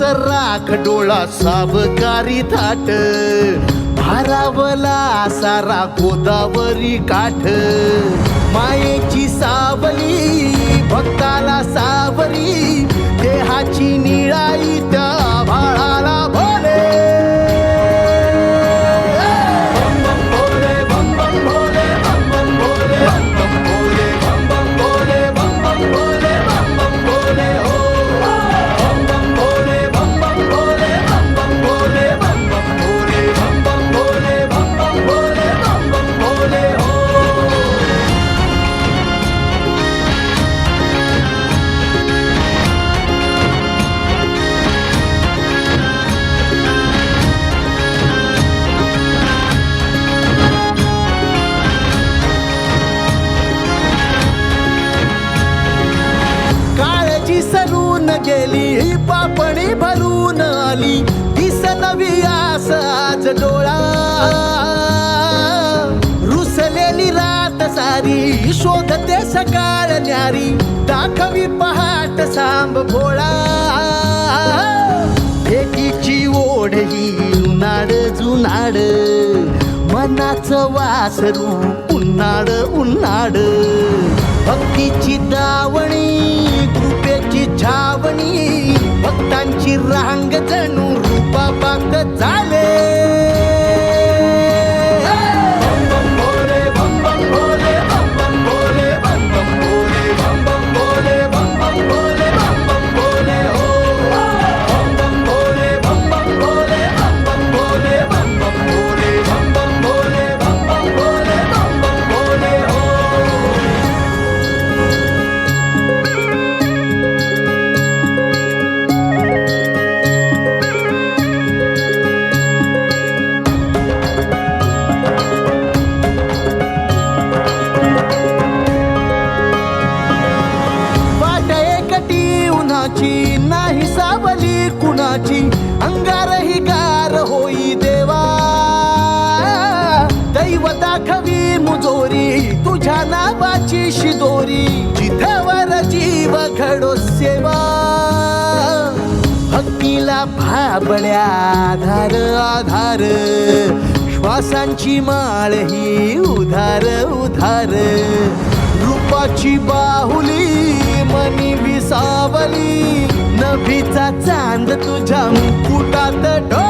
कस राख डोळा सावकारी थाट. भारावला सारा गोदावरी काठ मायेची सावली भक्ताला सावरी देहाची निळाई त्या काळजी सरून गेली पापणी भरून आली. दिस नवी आस आज डोळा. रुसलेली रात सारी शोधते सकाळ न्यारी. दाखवी पहाट सांब भोळा. एकीची ओढ ही उन्हाळ जुनाड मनाचं वासरू उन्हाळ उन्हाळ. भक्तीची दावणी भक्तांची रांग जणू रूपाबाग झाले माझी अंगारही गार होई देवा. दैव दाखवी मुजोरी तुझ्या नावाची शिदोरी जिथवर जीव घडो सेवा. भक्तीला भाबळ्या आधार आधार. श्वासांची माळ ही उधार उधार. रूपाची बाहुली मनी विसावली. चांद तुझ्या मुकुटात डो